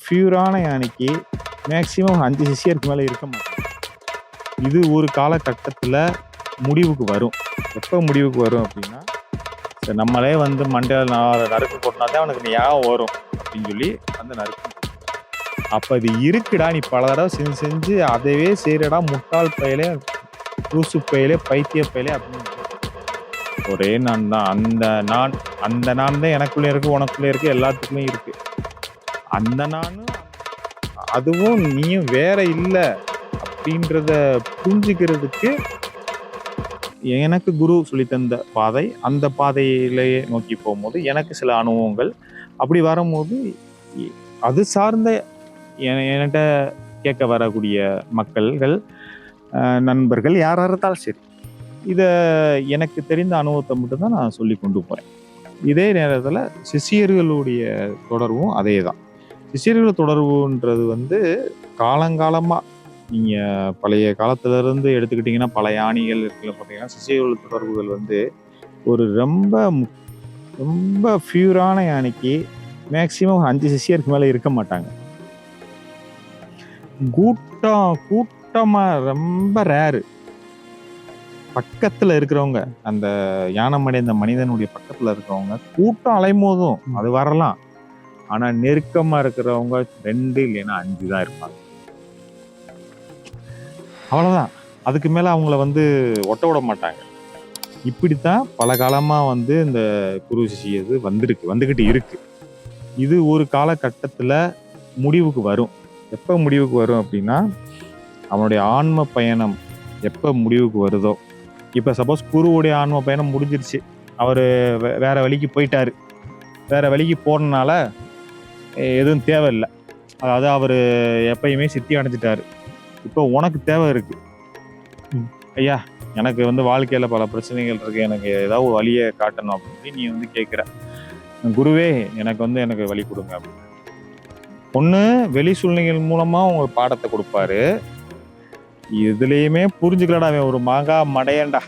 ஃபியூரான யானைக்கு மேக்சிமம் அஞ்சு சிஷியருக்கு மேலே இருக்க மாட்டோம் இது ஒரு காலகட்டத்தில் முடிவுக்கு வரும். எப்போ முடிவுக்கு வரும் அப்படின்னா நம்மளே வந்து மண்டையில் நான் நறுக்கு போட்டினாதான் அவனுக்கு ஞாபகம் வரும் அப்படின்னு சொல்லி அந்த நறுக்கு அப்போ இது இருக்குடா நீ பல தடவை செஞ்சு செஞ்சு அதைவே செய்கிறடா முட்டாள் பயலே லூசு பயலே பைத்திய பயலே அப்படின்னு ஒரே நான் தான் அந்த நான் அந்த நான் தான் எனக்குள்ளே இருக்கு உனக்குள்ளே இருக்குது எல்லாத்துக்குமே இருக்குது அந்த நானும் அதுவும் நீயும் வேற இல்லை அப்படின்றத புரிஞ்சுக்கிறதுக்கு எனக்கு குரு சொல்லி தந்த பாதை அந்த பாதையிலேயே நோக்கி போகும்போது எனக்கு சில அனுபவங்கள். அப்படி வரும்போது அது சார்ந்த என்கிட்ட கேட்க வரக்கூடிய மக்கள்கள் நண்பர்கள் யாராக இருந்தாலும் சரி இதை எனக்கு தெரிந்த அனுபவத்தை மட்டும்தான் நான் சொல்லி கொண்டு போகிறேன் இதே நேரத்தில் சிஷியர்களுடைய தொடர்பும் அதே தான் சிஷியர்கள் தொடர்புன்றது வந்து காலங்காலமாக நீங்கள் பழைய காலத்திலேருந்து எடுத்துக்கிட்டிங்கன்னா பழைய ஆணிகள் இருக்குல்ல பார்த்தீங்கன்னா சிஷியர்கள் தொடர்புகள் வந்து ஒரு ரொம்ப ரொம்ப ஃபியூரான யானைக்கு மேக்சிமம் அஞ்சு சிசியருக்கு மேலே இருக்க மாட்டாங்க. கூட்டம் கூட்டமாக ரொம்ப ரேரு. பக்கத்தில் இருக்கிறவங்க அந்த யானை மடைந்த மனிதனுடைய பக்கத்தில் இருக்கிறவங்க கூட்டம் அலைமோதும் அது வரலாம். ஆனால் நெருக்கமாக இருக்கிறவங்க ரெண்டு இல்லைன்னா அஞ்சு தான் இருப்பாங்க. அவ்வளோதான் அதுக்கு மேலே அவங்கள வந்து ஒட்ட விட மாட்டாங்க. இப்படித்தான் பல காலமாக வந்து இந்த குரு இது வந்திருக்கு வந்துக்கிட்டு இருக்கு. இது ஒரு காலகட்டத்தில் முடிவுக்கு வரும். எப்போ முடிவுக்கு வரும் அப்படின்னா அவனுடைய ஆன்ம பயணம் எப்போ முடிவுக்கு வருதோ. இப்போ சப்போஸ் குருவுடைய ஆன்ம பயணம் முடிஞ்சிருச்சு. அவர் வேற வழிக்கு போயிட்டாரு. வேற வழிக்கு போனனால எதுவும் தேவையில்லை. அதாவது அவர் எப்பயுமே சித்தி அடைஞ்சிட்டாரு இப்போ உனக்கு தேவை இருக்கு. ம், ஐயா எனக்கு வந்து வாழ்க்கையில் பல பிரச்சனைகள் இருக்கு. எனக்கு ஏதாவது ஒரு வழியை காட்டணும் அப்படின்னு நீ வந்து கேட்குற குருவே எனக்கு வந்து எனக்கு வழி கொடுங்க அப்படின்னு. ஒன்று வெளி சூழ்நிலைகள் மூலமாக உங்க பாடத்தை கொடுப்பாரு. இதுலேயுமே புரிஞ்சுக்கலடா அவன் ஒரு மாங்கா மடையண்டா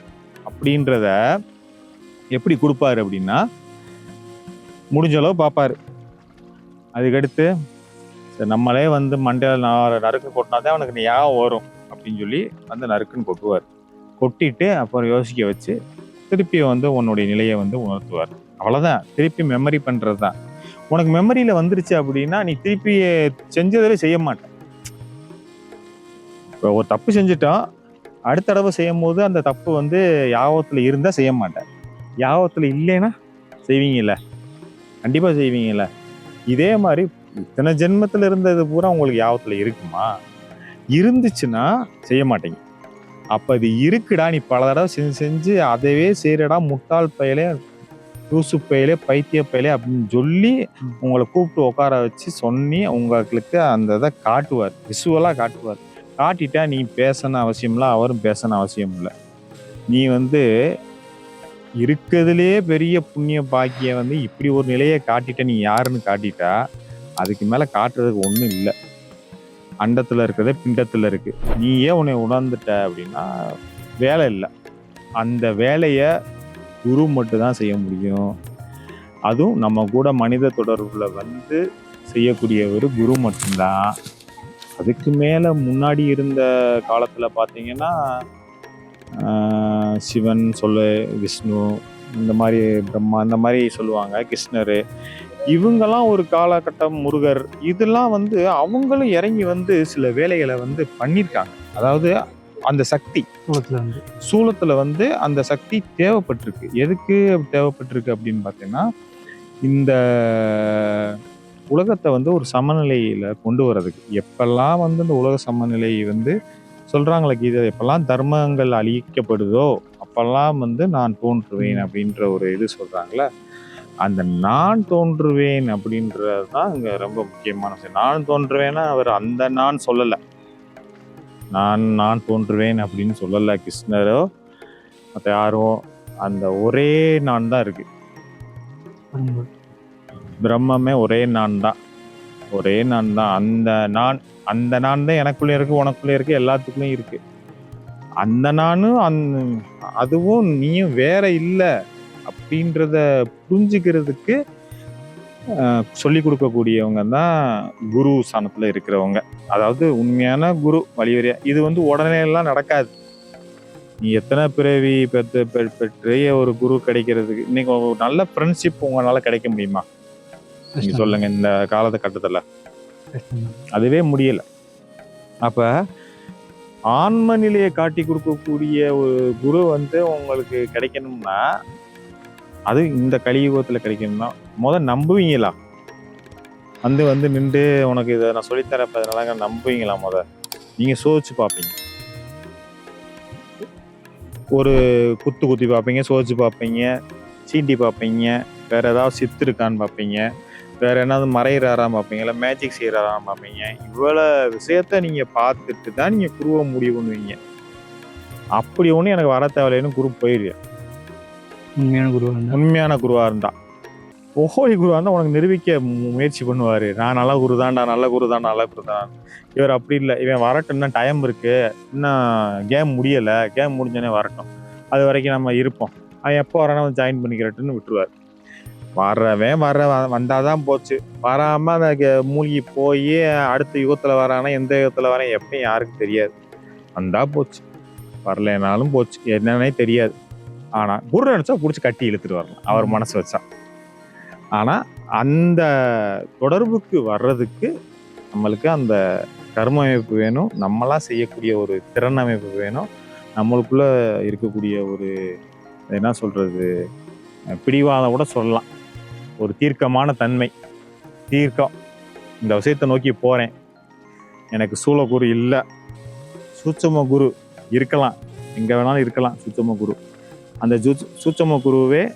அப்படின்றத எப்படி கொடுப்பாரு அப்படின்னா முடிஞ்ச அளவு பார்ப்பாரு அதுக்கடுத்து சரி நம்மளே வந்து மண்டையில் நான் நறுக்கு கொட்டினாதான் அவனுக்கு ஞாபகம் வரும் அப்படின்னு சொல்லி வந்து நறுக்குன்னு கொட்டுவார். கொட்டிட்டு அப்புறம் யோசிக்க வச்சு திருப்பி வந்து உன்னுடைய நிலையை வந்து உணர்த்துவார். அவ்வளோதான் திருப்பி மெமரி பண்ணுறது தான் உனக்கு மெமரியில் வந்துருச்சு அப்படின்னா நீ திருப்பி செஞ்சதில் செய்ய மாட்டேன் இப்போ ஒரு தப்பு செஞ்சுட்டோம் அடுத்த தடவை செய்யும் போது அந்த தப்பு வந்து யாபத்தில் இருந்தால் செய்ய மாட்டேன் யாபத்தில் இல்லைன்னா செய்வீங்கல்ல. கண்டிப்பாக செய்வீங்கல்ல. இதே மாதிரி இத்தனை ஜென்மத்தில் இருந்தது பூரா உங்களுக்கு யாபத்தில் இருக்குமா? இருந்துச்சுன்னா செய்ய மாட்டீங்க. அப்போ அது இருக்குடா நீ பல தடவை செஞ்சு செஞ்சு அதைவே செய்கிறடா முட்டாள் பயலே தூசு பயலே பைத்திய பயலே அப்படின்னு சொல்லி உங்களை கூப்பிட்டு உட்கார வச்சு சொன்னி உங்களுக்கு அந்த இதை காட்டுவார். விசுவலாக காட்டுவார். காட்டிட்டா நீ பேசணும் அவசியம் இல்லை அவரும் பேசணும் அவசியம் இல்லை நீ வந்து இருக்கிறதுலே பெரிய புண்ணிய பாக்கிய வந்து இப்படி ஒரு நிலையை காட்டிட்ட நீ யாருன்னு காட்டிட்டா அதுக்கு மேலே காட்டுறதுக்கு ஒன்றும் இல்லை. அண்டத்தில் இருக்கிறதே பிண்டத்தில் இருக்கு. ஏன் உன்னை உணர்ந்துட்ட அப்படின்னா வேலை இல்லை. அந்த வேலையை குரு மட்டும் தான் செய்ய முடியும். அதுவும் நம்ம கூட மனித தொடர்புல வந்து செய்யக்கூடியவர் குரு மட்டும்தான். அதுக்கு மேலே முன்னாடி இருந்த காலத்தில் பார்த்தீங்கன்னா சிவன் சொல்ல விஷ்ணு இந்த மாதிரி பிரம்மா இந்த மாதிரி சொல்லுவாங்க கிருஷ்ணர். இவங்கெல்லாம் ஒரு காலகட்டம் முருகர். இதெல்லாம் வந்து அவங்களும் இறங்கி வந்து சில வேலைகளை வந்து பண்ணியிருக்காங்க. அதாவது அந்த சக்தி. சூலத்துல வந்து. அந்த சக்தி தேவைப்பட்டிருக்கு. எதுக்கு தேவைப்பட்டிருக்கு அப்படின்னு பார்த்தீங்கன்னா இந்த உலகத்தை வந்து ஒரு சமநிலையில கொண்டு வர்றதுக்கு. எப்பெல்லாம் வந்து இந்த உலக சமநிலை வந்து சொல்றாங்களே கீதை எப்பெல்லாம் தர்மங்கள் அழிக்கப்படுதோ அப்பெல்லாம் வந்து நான் தோன்றுவேன் அப்படின்ற ஒரு இது சொல்றாங்களே அந்த நான் தோன்றுவேன் அப்படின்றது தான் இங்க ரொம்ப முக்கியமான விஷயம். நான் தோன்றுவேன்னா அவர் அந்த நான் சொல்லலை. நான் நான் தோன்றுவேன் அப்படின்னு சொல்லலை கிருஷ்ணரோ மற்ற யாரோ அந்த ஒரே நான் தான் இருக்கு. உண்மை. பிரம்மமே ஒரே நான் தான். ஒரே நான் தான். அந்த நான் அந்த நான் தான் எனக்குள்ளே இருக்குது உனக்குள்ளே இருக்குது எல்லாத்துக்குள்ளேயும் இருக்குது அந்த நானும் அந் அதுவும் நீயும் வேற இல்லை அப்படின்றத புரிஞ்சுக்கிறதுக்கு சொல்லி கொடுக்கக்கூடியவங்க தான் குரு ஸ்தானத்தில் இருக்கிறவங்க. அதாவது உண்மையான குரு வழிவரியா இது வந்து உடனே எல்லாம் நடக்காது. நீ எத்தனை பிறவி பெற்று பெ- பெற்று ஒரு குரு கிடைக்கிறதுக்கு இன்னைக்கு ஒரு நல்ல ஃப்ரெண்ட்ஷிப் உங்களால் கிடைக்க முடியுமா? நீங்க கஷ்டம் சொல்லுங்க இந்த காலகட்டத்துல கஷ்டம் தான். அதுவே முடியல. அப்ப ஆன்ம நிலையை காட்டி கொடுக்கக்கூடிய ஒரு குரு வந்து உங்களுக்கு கிடைக்கணும்னா அது இந்த கலியுகத்துல கிடைக்கணும்னா முத நம்புவீங்களா? வந்து வந்து நின்று உனக்கு இதை நான் சொல்லித்தரப்ப அதனால நம்புவீங்களா முத? நீங்க சோதிச்சு பார்ப்பீங்க. ஒரு குத்து குத்தி பார்ப்பீங்க சோதிச்சு பார்ப்பீங்க சீண்டி பார்ப்பீங்க வேற ஏதாவது சித்து இருக்கான்னு பார்ப்பீங்க. வேற என்னது மறையிறாரான்னு பார்ப்பீங்க இல்லை மேஜிக் செய்கிறாரான்னு பார்ப்பீங்க இவ்வளோ விஷயத்த நீங்கள் பார்த்துட்டு தான் நீங்கள் குருவை முடிவு பண்ணுவீங்க அப்படி ஒன்று எனக்கு வர தேவையில்லைன்னு குரு போயிடுது உண்மையான குருவா இருந்தா? உண்மையான குருவாக இருந்தா. ஒஹோடி குருவாக இருந்தால் உனக்கு நிரூபிக்க முயற்சி பண்ணுவார். நான் நல்ல குரு தான்டா நல்ல குரு தான் நல்ல குரு தான். இவர் அப்படி இல்லை. இவன் வரட்டும் இன்னும் டைம் இருக்கு. இன்னும் கேம் முடியலை. கேம் முடிஞ்சோடனே வரட்டும். அது வரைக்கும் நம்ம இருப்போம். அவன் எப்போ வந்து ஜாயின் பண்ணிக்கிறட்டுன்னு விட்டுருவார். வர்றவன் வர்ற வந்தாதான் போச்சு. வராம அந்த மூழ்கி போய் அடுத்த யுகத்துல வரானா எந்த யுகத்துல வரேன் எப்பயும் யாருக்கும் தெரியாது. வந்தா போச்சு. வரலைனாலும் போச்சு. என்னன்னே தெரியாது. ஆனா குரு நினைச்சா பிடிச்சி கட்டி இழுத்துட்டு வரலாம். அவர் மனசு வச்சா. ஆனா அந்த தொடர்புக்கு வர்றதுக்கு நம்மளுக்கு அந்த கர்ம அமைப்பு வேணும். நம்மளா செய்யக்கூடிய ஒரு திறன் அமைப்பு வேணும். நம்மளுக்குள்ள இருக்கக்கூடிய ஒரு என்ன சொல்றது பிடிவாதம் கூட சொல்லலாம். ஒரு தீர்க்கமான தன்மை. தீர்க்கம். இந்த விஷயத்தை நோக்கி போகிறேன் எனக்கு சூழகுரு இல்லை. சூட்சம குரு இருக்கலாம். எங்கே வேணாலும் இருக்கலாம் சூட்சம குரு. அந்த ஜூ- சூட்சம குருவே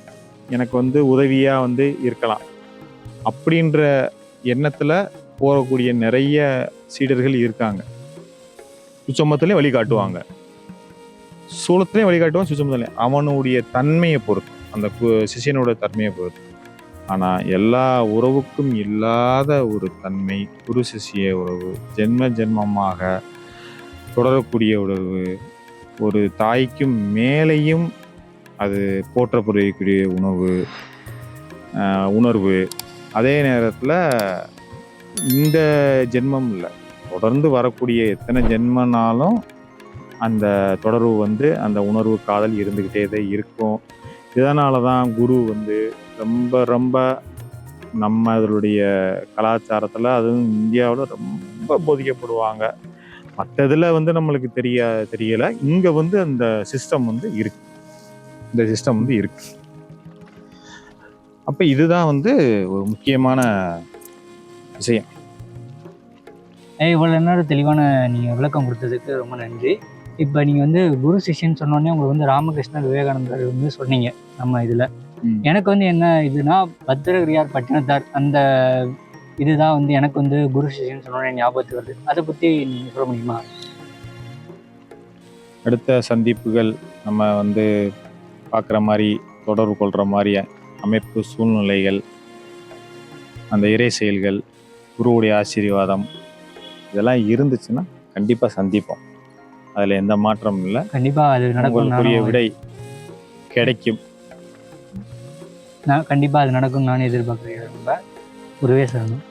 எனக்கு வந்து உதவியாக வந்து இருக்கலாம். அப்படின்ற எண்ணத்தில் போகக்கூடிய நிறைய சீடர்கள் இருக்காங்க. சுச்சமத்திலையும் வழிகாட்டுவாங்க. சூளத்திலையும் வழிகாட்டுவான் சுச்சமத்துலேயும் அவனுடைய தன்மையை பொறுத்து அந்த கு- தன்மையை பொறுத்து. ஆனால் எல்லா உறவுக்கும் இல்லாத ஒரு தன்மை குரு சிஷ்ய உறவு ஜென்ம ஜென்மமாக தொடரக்கூடிய உறவு. ஒரு தாய்க்கும் மேலேயும் அது போற்றப்படக்கூடிய உணவு உணர்வு. அதே நேரத்தில் இந்த ஜென்மம் இல்லை. தொடர்ந்து வரக்கூடிய எத்தனை ஜென்மனாலும் அந்த தொடர்பு வந்து அந்த உணர்வு காதல் இருந்துக்கிட்டே தான் இருக்கும். இதனால தான் குரு வந்து ரொம்ப ரொம்ப நம்ம இதனுடைய கலாச்சாரத்தில் அதுவும் இந்தியாவில் ரொம்ப போதிக்கப்படுவாங்க. மற்ற இதில் வந்து நம்மளுக்கு தெரிய தெரியலை. இங்கே வந்து அந்த சிஸ்டம் வந்து இருக்கு. இந்த சிஸ்டம் வந்து இருக்கு. அப்போ இதுதான் வந்து ஒரு முக்கியமான விஷயம். இவ்வளோ நேரம் தெளிவான நீங்கள் விளக்கம் கொடுத்ததுக்கு ரொம்ப நன்றி. இப்போ நீங்கள் வந்து குரு சிஷ்யன் சொன்னோடனே உங்களுக்கு வந்து ராமகிருஷ்ணர் விவேகானந்தர் வந்து சொன்னீங்க நம்ம இதில். எனக்கு வந்து என்ன இதுனா பத்திரகிரியார் பட்டினத்தார் அந்த இதுதான் வந்து எனக்கு வந்து குரு சிஷ்யன் சொன்னோடனே ஞாபகத்துக்கு வருது. அதை பற்றி நீங்கள் சொல்ல முடியுமா? அடுத்த சந்திப்புகள் நம்ம வந்து பார்க்குற மாதிரி தொடர்பு கொள்கிற மாதிரி அமைப்பு சூழ்நிலைகள் அந்த இறை செயல்கள் குருவுடைய ஆசீர்வாதம் இதெல்லாம் இருந்துச்சுன்னா கண்டிப்பாக சந்திப்போம். அதில் எந்த மாற்றமும் இல்லை. கண்டிப்பாக அது உங்களுக்குரிய விடை கிடைக்கும். நான் கண்டிப்பாக அது நடக்கும் நான் எதிர்பார்க்குறேன். ரொம்ப குருவே சரணம்